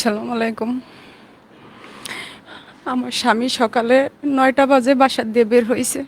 সালাম আলাইকুম। আমার স্বামী সকালে নয়টা বাজে বাসার দিয়ে বের হয়েছে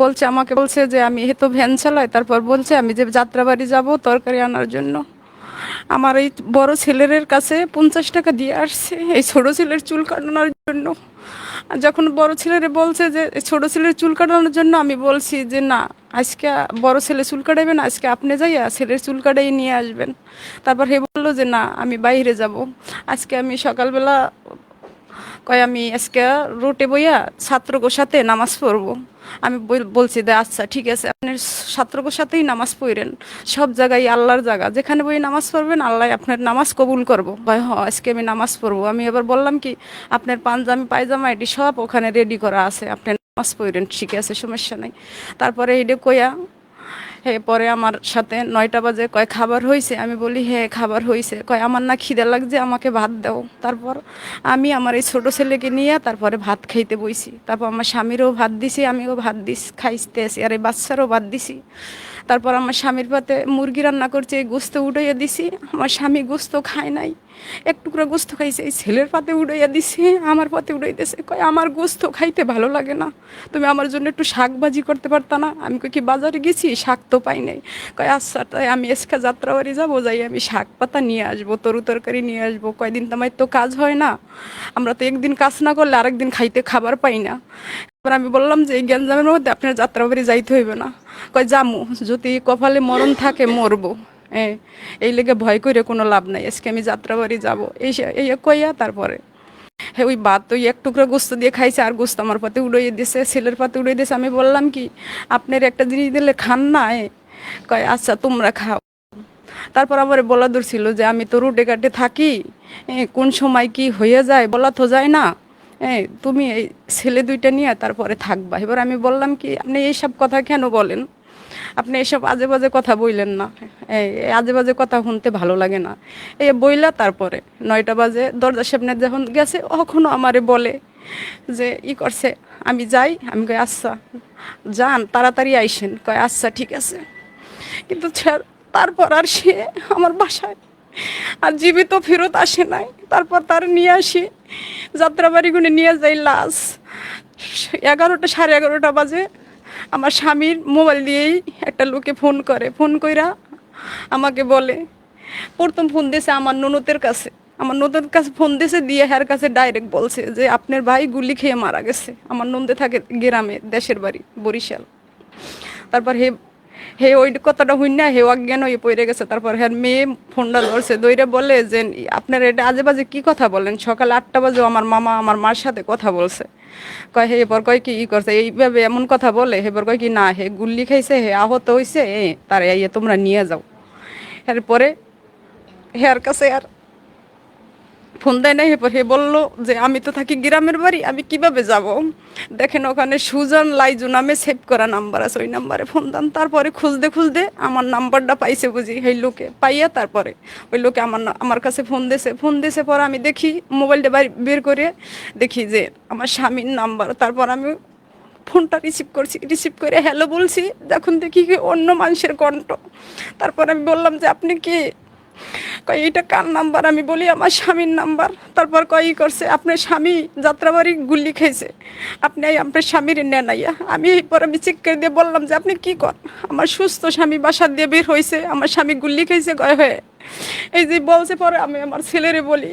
বলছে, আমাকে বলছে যে, আমি তো ভ্যান চালাই, তারপর বলছে আমি যে যাত্রাবাড়ি যাব তরকারি আনার জন্য। আমার এই বড় ছেলের কাছে পঞ্চাশ টাকা দিয়ে আসছে। এই ছোট ছেলের চুল কাটানোর জন্য। যখন বড় ছেলেরে বলছে যে, ছোট ছেলের চুল কাটানোর জন্য আমি বলছি যে, না, আজকে বড় ছেলে চুল কাটাবেন আজকে আপনি যাইয়া ছেলের চুল কাটাই নিয়ে আসবেন। তারপর হে বলল যে, না, আমি বাইরে যাব। আজকে আমি সকালবেলা কয়, আমি আজকে রোটে বইয়া ছাত্রগোর সাথে নামাজ পড়ব। আমি বল- বলছি যে আচ্ছা ঠিক আছে, আপনি ছাত্রগোর সাথেই নামাজ পড়েন। সব জায়গায় আল্লাহর জায়গা। যেখানে বই নামাজ পড়বেন, আল্লাহ আপনার নামাজ কবুল করব। কয়, হ, আজকে আমি নামাজ পড়ব। আমি এবার বললাম কি, আপনার পাঞ্জামি, পায়জামা, এটি সব ওখানে রেডি করা আছে। আপনি নামাজ পড়েন, ঠিক আছে, সমস্যা নাই। তারপরে এইটা কইয়া হে, পরে আমার সাথে নয়টা বাজে কয় খাবার হয়েছে আমি বলি, হে, খাবার হয়েছে কয়, আমার না খিদে লাগছে, আমাকে ভাত দাও। তারপর আমি আমার এই ছোট ছেলেকে নিয়ে তারপরে ভাত খাইতে বইছি। তারপর আমার স্বামীরও ভাত দিছি, আমিও ভাত দিস খাইতে আসি আর এই বাচ্চারও ভাত দিছি। তারপর আমার স্বামীর পাতে মুরগি রান্না করছে গোস্ত উঠাইয়া দিছি। আমার স্বামী গোস্ত খায় নাই। এক টুকরো গোস্ত খাইছে, এই ছেলের পাতে উড়াইয়া দিছে, আমার পাতে উড়াইতেছে কয়, আমার গোস্ত খাইতে ভালো লাগে না। তুমি আমার জন্য একটু শাক ভাজি করতে পারতা না। আমি কি বাজারে গেছি? শাক তো পাই নাই। কয় আচ্ছা তাই আমি এসকা যাত্রাবাড়ি যাব, যাই আমি শাক পাতা নিয়ে আসব, তরু তরকারি নিয়ে আসব। কয়দিন তো আমার তো কাজ হয় না। আমরা তো একদিন কাজ না করলে আরেকদিন খাইতে খাবার পাই না। এবার আমি বললাম যে, এই গ্যাঞ্জামের মধ্যে আপনার যাত্রাবাড়ি যাইতে হইবে না। কয়, জামু, যদি কপালে মরণ থাকে, মরবো। হ্যাঁ এই লেগে ভয় করে কোনো লাভ নাই। আজকে আমি যাত্রাবাড়ি যাব। এই এই কইয়া তারপরে হ্যাঁ ওই ভাত তো এক টুকরো গোস্ত দিয়ে খাইছে, আর গোস্ত আমার পাতে উড়িয়ে দিছে, ছেলের পাতে উড়িয়ে দিয়েছে আমি বললাম কি, আপনার একটা জিনিস দিলে খান না কয় আচ্ছা তোমরা খাও। তারপর আমার বলা দূর ছিল যে, আমি তো রুটে কাটে থাকি কোন সময় কি হয়ে যায় বলা তো যায় না। এই তুমি এই ছেলে দুইটা নিয়ে তারপরে থাকবা। এবার আমি বললাম কি, আপনি এইসব কথা কেন বলেন? আপনি এসব আজে বাজে কথা বইলেন না। এই আজে বাজে কথা শুনতে ভালো লাগে না। এ বইলা তারপরে নয়টা বাজে দরজা সামনে যখন গেছে কখনো আমারে বলে যে, ই করছে, আমি যাই। আমি কই আচ্ছা যান, তাড়াতাড়ি আইসেন। কয় আচ্ছা ঠিক আছে। কিন্তু তারপর আর সে আমার বাসায় আর জীবিত ফেরত আসে নাই। তারপর তার নিয়ে আসি, যাত্রাবাড়ি গুনে নিয়ে যাই লাশ। এগারোটা, সাড়ে এগারোটা বাজে আমার স্বামীর মোবাইল দিয়েই একটা লোকে ফোন করে। ফোন কইরা আমাকে বলে, প্রথম ফোন দিয়েছে আমার ননদের কাছে। আমার ননদের কাছে ফোন দিয়েছে, দিয়ে হ্যার কাছে ডাইরেক্ট বলছে যে, আপনার ভাই গুলি খেয়ে মারা গেছে। আমার নন্দে থাকে গ্রামে, দেশের বাড়ি, বরিশাল। তারপর হে হে ওই কথাটা শুন না, হে অজ্ঞান হয়ে পড়ে গেছে। তারপর হ্যাঁ মেয়ে ফোনটা ধরছে দইরে বলে যে, আপনার এটা আজে বাজে কি কথা বলেন? সকাল আটটা বাজে আমার মামা আমার মার সাথে কথা বলছে। কয়, হে এবার কয় কি ই করছে? এইভাবে এমন কথা বলে হেবার কয় কি, না, হে, গুল্লি খাইছে, হে, আহত হইছে, এ, তার তোমরা নিয়ে যাও। এরপরে হেয়ার কাছে আর ফোন দেয় নাই, এরপর হে বলল যে, আমি তো থাকি গ্রামের বাড়ি, আমি কীভাবে যাব? দেখেন ওখানে সুজন, লাইজু নামে সেভ করা নাম্বার আছে, ওই নাম্বারে ফোন দেন। তারপরে খুঁজতে খুঁজতে আমার নাম্বারটা পাইছে বুঝি, সেই লোকে। পাইয়া তারপরে ওই লোকে আমার না- আমার কাছে ফোন দিয়েছে ফোন দিয়েছে পর আমি দেখি মোবাইলটা বের করে দেখি যে, আমার স্বামীর নাম্বার। তারপর আমি ফোনটা রিসিভ করছি রিসিভ করে হ্যালো বলছি, যখন দেখি কি অন্য মানুষের কণ্ঠ। তারপর আমি বললাম যে, আপনি কি? কয় এটা কার নাম্বার? আমি বলি, আমার স্বামীর নাম্বার। তারপর কয়, ই করছে, আপনার স্বামী যাত্রাবাড়ি গুল্লি খেয়েছে আপনি আপনার স্বামীর নেন আইয়া। আমি এরপর আমি চেক করে দিয়ে বললাম যে, আপনি কি কর? আমার সুস্থ স্বামী বাসার দিয়ে বের হয়েছে আমার স্বামী গুল্লি খেয়েছে কয় হয়ে? এই যে বলছে পরে আমি আমার ছেলেরে বলি,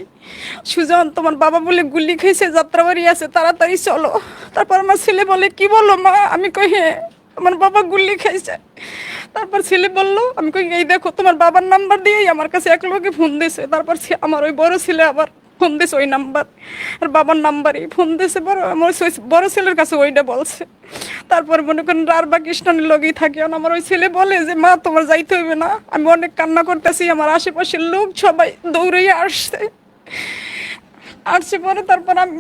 সুজন, তোমার বাবা বলে গুল্লি খেয়েছে যাত্রাবাড়ি আছে, তাড়াতাড়ি চলো। তারপর আমার ছেলে বলে, কি বলল মা? আমি কই হ্যাঁ আমার বাবা গুল্লি খাইছে। তারপর ছেলে বলল, আমি কই, এই দেখো, তোমার বাবার নাম্বার দিয়েই আমার কাছে এক লোকে ফোন দিয়েছে। তারপর আমার ওই বড় ছেলে আবার ফোন দিয়েছে ওই নাম্বার। আর বাবার নাম্বারই ফোন দিয়েছে, বড়, আমার বড় ছেলের কাছে ওইটা বলছে। তারপর মনে করেন রার বা কৃষ্ণানের লগেই থাকে। আর আমার ওই ছেলে বলে যে, মা, তোমার যাইতে হইবে না। আমি অনেক কান্না করতেছি, আমার আশেপাশের লোক সবাই দৌড়িয়ে আসছে। আসছে পরে তারপর আমি,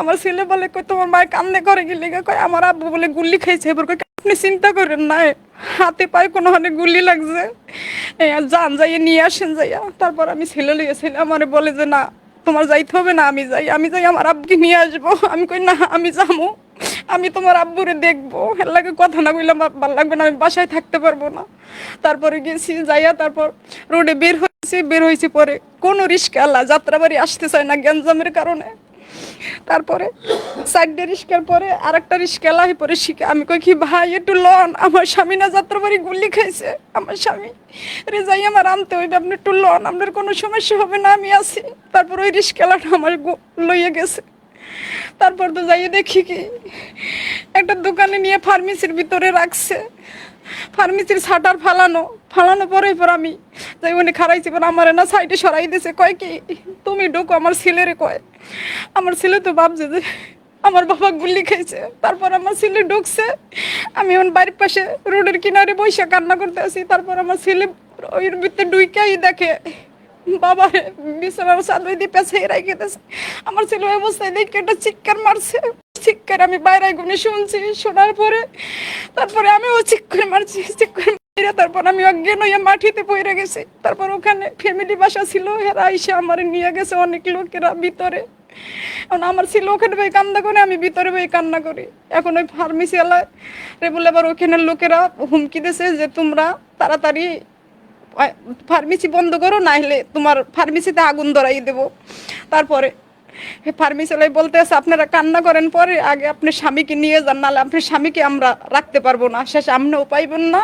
আমার ছেলে বলে, কই, তোমার মায়ের কান্দে করে গেলে কয় আমার আব্বু বলে গুল্লি খাইছে। এবার কই, আপনি চিন্তা করেন না হাতে পায়ে কোনো হানে গুল্লি লাগছে যান, যাইয়ে নিয়ে আসেন যাইয়া। তারপর আমি ছেলে লিয়ে ছেলে আমারে বলে যে, না, তোমার যাইতে হবে না, আমি যাই। আমি যাই আমার আব্বুকে নিয়ে আসব। আমি কই, না, আমি যাব আমি তোমার আব্বুরে দেখব। এর লাগে কথা না কইলাম ভালো লাগবে না, আমি বাসায় থাকতে পারব না। তারপরে গেছি, যাইয়া তারপর রোডে বের হয়েছি। বের হয়েছি পরে কোনো রিস্কাওয়ালা যাত্রাবাড়ি আসতে চায় না গ্যাঞ্জামের কারণে। তারপরে চারটে রিস্কার পরে আর একটা রিস্কালা হয়ে পরে শিখে আমি কই কি, ভাই, একটু লন, আমার স্বামী না যাত্রাবাড়ি গুলি খাইছে, আমার স্বামী রেজাই আমার আনতে হইবে, আপনি একটু লন, আপনার কোনো সমস্যা হবে না, আমি আছি। তারপর ওই রিস্কালাটা আমার লইয়ে গেছে। তারপর তো যাইয়ে দেখি কি, একটা দোকানে নিয়ে ফার্মেসির ভিতরে রাখছে। ফার্মেসির শাটার ফালানো ফালানো পরে পর আমি যাই উনি খারাইছি পর আমার না সাইডে সরাই দিছে, কয় কি, তুমি ঢোকো, আমার ছেলেরে কয়। আমার ছেলে তো ভাবছে যে আমার বাবা গুল্লি খাইছে তারপর আমার ছেলে ঢুকছে, আমি এখন বাড়ির পাশে রোডের কিনারে বসে কান্না করতে আসি তারপর আমার ছেলে ওই ভিতরে ডুইকাই দেখে, বাবা বিছানার চাদর দিয়ে পেছাই রেখে আমার ছেলে অবস্থায় দেখে একটা চিৎকার মারছে। চিৎকার, আমি বাইরে গুনে শুনছি, শোনার পরে, তারপরে আমি আমিও চিৎকার মারছি, চিৎকার মাইরা তারপর আমি অজ্ঞান হইয়া মাটিতে পড়ে গেছি। তারপর ওখানে ফ্যামিলি বাসা ছিল, এরা এসে আমার নিয়ে গেছে অনেক লোকেরা ভিতরে। এখন আমার ছিল ওখানে বই কান্না করে, আমি ভিতরে বই কান্না করি। এখন ওই ফার্মেসি রে বলে আবার ওখানের লোকেরা হুমকি দিছে যে তোমরা তাড়াতাড়ি ফার্মেসি বন্ধ করো না হলে তোমার ফার্মেসিতে আগুন ধরাই দেবো। তারপরে ফার্মেসি লাই বলতে আছে, আপনারা কান্না করেন, পরে আগে আপনার স্বামীকে নিয়ে যান, নাহলে আপনার স্বামীকে আমরা রাখতে পারব না। শেষে আপনিও পাইবেন না,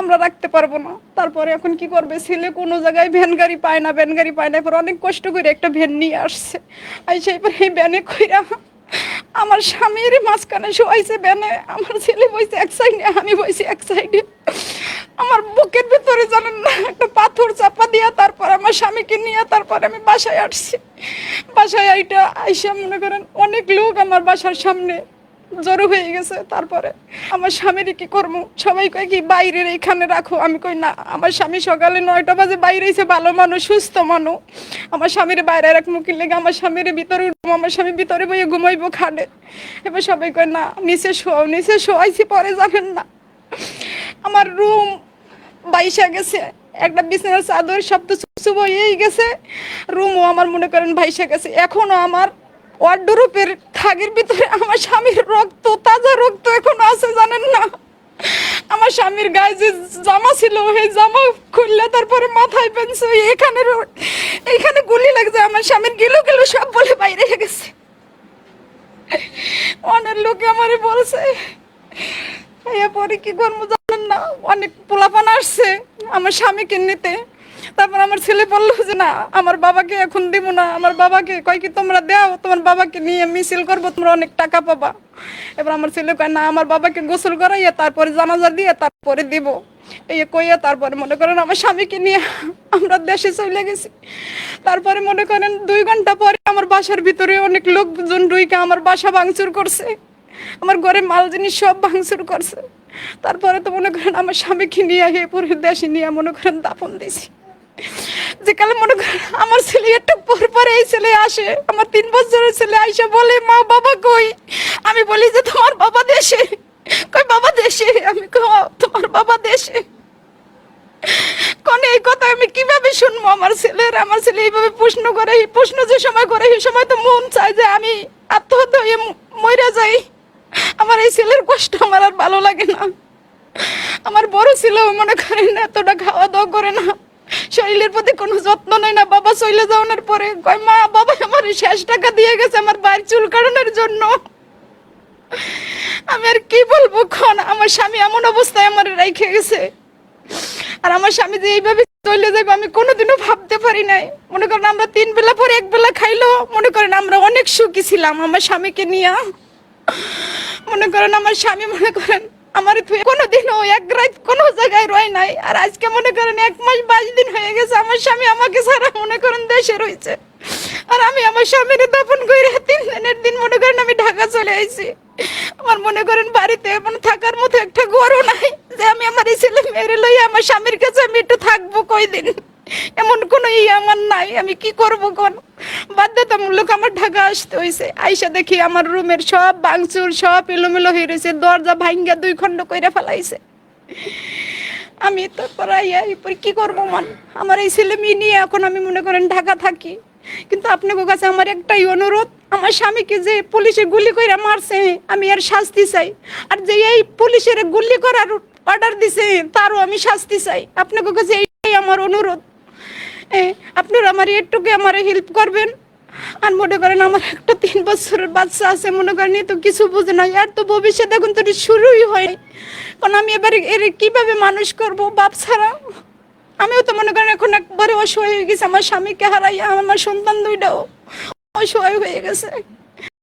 আমরা রাখতে পারব না। তারপরে এখন কি করবে? ছেলে কোনো জায়গায় ভ্যান গাড়ি পায় না, ভ্যান গাড়ি পায় না, এরপর অনেক কষ্ট করে একটা ভ্যান নিয়ে আসছে। আর সেই পরে এই ভ্যানে কইরা, আমার স্বামীর মাঝখানে শোয়াইছে ভ্যানে, আমার ছেলে বইছে এক সাইডে, আমি বইছি এক সাইডে। আমার বুকের ভিতরে জানেন না, একটা পাথর চাপা দিয়া তারপর আমার স্বামীকে নিয়ে তারপর আমি বাসায় আসছি। বাসায় আইটা আইসা মনে করেন অনেক লোক আমার বাসার সামনে জড়ো হয়ে গেছে, তারপরে আমার স্বামীর কি করব? সবাই কয় কি, বাইরের এখানে রাখো। আমি কই, না, আমার স্বামী সকালে নয়টা বাজে বাইরে এসে ভালো মানুষ, সুস্থ মানুষ। আমার স্বামীর বাইরে রাখব কি লেগে? আমার স্বামীর ভিতরে উঠবো, আমার স্বামী ভিতরে বইয়ে ঘুমাইবো খাটে এবার সবাই কয়, না, নিচে শোয়াও, নিচে শোয়াইছি, পরে জানেন না। আমার রুম বাইসা গেছে। একটা বিছানার চাদর সব তো চুপ হয়েই গেছে। রুমও আমার মনে করেন ভাইসা গেছে। এখনও আমার ওয়ার্ডরোপের থাগের ভিতরে আমার স্বামীর রক্ত, তাজা রক্ত এখনও আছে, জানেন না? আমার স্বামীর গায়ে যে জামা ছিল, সেই জামা খুললে তারপরে মাথায় পেনছে এখানে এইখানে গুলি লাগছে। আমার স্বামীর গেলো গেলো সব বলে বাইরে গেছে। অনেক লোকে আমারে বলছে এরপরে কি করব? জানেন না, অনেক পোলাপান আসছে আমার স্বামীকে নিতে। তারপর আমার ছেলে বলল যে, না, আমার বাবাকে এখন দিব না। আমার বাবাকে কয় কি, তোমরা দাও, তোমার বাবাকে নিয়ে মিছিল করব, তোমরা অনেক টাকা পাবা। এবার আমার ছেলে কয়, না, আমার বাবাকে গোসল করাইয়া তারপরে জানাজা দিয়ে তারপরে দিব। এই কইয়া তারপরে মনে করেন আমার স্বামীকে নিয়ে আমরা দেশে চলে গেছি। তারপরে মনে করেন দুই ঘণ্টা পরে আমার বাসার ভিতরে অনেক লোকজন ডুইকে আমার বাসা ভাঙচুর করছে। আমার ঘরে মাল জিনিস সব ভাঙচুর করছে। তারপরে তো মনে করেন আমার স্বামীকে নিয়ে হে পুরো দেশে নিয়ে মনে করেন দাফন দিয়েছি যে কালে মনে করেন আমার ছেলে একটু পর পরে এই ছেলে আসে, আমার তিন বছরের ছেলে আইসা বলে, মা, বাবা কই? আমি বলি যে, তোমার বাবা দেশে। কই বাবা দেশে? আমি কই তোমার বাবা দেশে? কোন এই কথা আমি কীভাবে শুনব? আমার ছেলের, আমার ছেলে এইভাবে প্রশ্ন করে, প্রশ্ন যে সময় করে, সেই সময় তো মন চায় যে আমি আত্মহত্যা হয়ে মরে যাই। আমার এই ছেলের কষ্ট আমার আর ভালো লাগে না। আমার বড় ছিল মনে করেন এতটা খাওয়া দাওয়া করে না। শরীরের প্রতি কোনো যত্ন নেই না। বাবা চলে যাওয়ার পরে কয়, মা, বাবা আমার শেষ টাকা দিয়ে গেছে আমার বাড়ির চুল কাটানোর জন্য। আমি আর কি বলব খন আমার স্বামী এমন অবস্থায় আমার রেখে গেছে। আর আমার স্বামী যে এইভাবে চলে যাবে আমি কোনোদিনও ভাবতে পারি নাই। মনে করেন আমরা তিন বেলা পরে এক বেলা খাইলো মনে করেন আমরা অনেক সুখী ছিলাম আমার স্বামীকে নিয়ে। মনে করেন, আমার স্বামী মনে করেন, আমার কোনোদিনও এক রাত কোনো জায়গায় রয় নাই। আর আজকে মনে করেন, এক মাস বাইশ দিন হয়ে গেছে, আমার স্বামী আমাকে ছাড়া মনে করেন দেশে রয়েছে। আর আমি আমার স্বামীর দাপন করে তিন দিনের দিন মনে করেন আমি ঢাকা চলে আইছি। আমার মনে করেন, বাড়িতে মানে থাকার মতো একটা ঘরও নাই যে আমি আমার এই ছেলে মেয়েরে লই আমার স্বামীর কাছে আমি একটু থাকব কয়দিন। এমন কোনো ই আমার নাই, আমি কি করব কোন? বাধ্যতামূলক আমার ঢাকা আসতে হয়েছে আইসা দেখি আমার রুমের সব ভাঙচুর, সব এলোমেলো হয়ে রয়েছে, দরজা ভাঙ্গা দুই খণ্ড কইরা ফেলাইছে। আমি তারপর আইয়া এরপর কি করব মান? আমার এই ছেলে মেয়ে নিয়ে এখন আমি মনে করেন ঢাকা থাকি। কিন্তু আপনাদের কাছে আমার একটাই অনুরোধ, আমার স্বামীকে যে পুলিশে গুলি কইরা মারছে, আমি আর শাস্তি চাই। আর যে এই পুলিশের গুলি করার অর্ডার দিছে, তারও আমি শাস্তি চাই। আপনাদের কাছে এইটাই আমার অনুরোধ। আপনারা আমার এটুকু আমার হেল্প করবেন। আর মনে করেন আমার একটা তিন বছরের বাচ্চা আছে, মনে করেন তো কিছু বুঝে না আর তো ভবিষ্যৎ এখন তো শুরুই হয়নি কারণ আমি এবারে এর কীভাবে মানুষ করব বাপ ছাড়া? আমিও তো মনে করেন এখন একবারে অসহায় হয়ে গেছে। আমার স্বামীকে হারাই আমার সন্তান দুইটাও অসহায় হয়ে গেছে।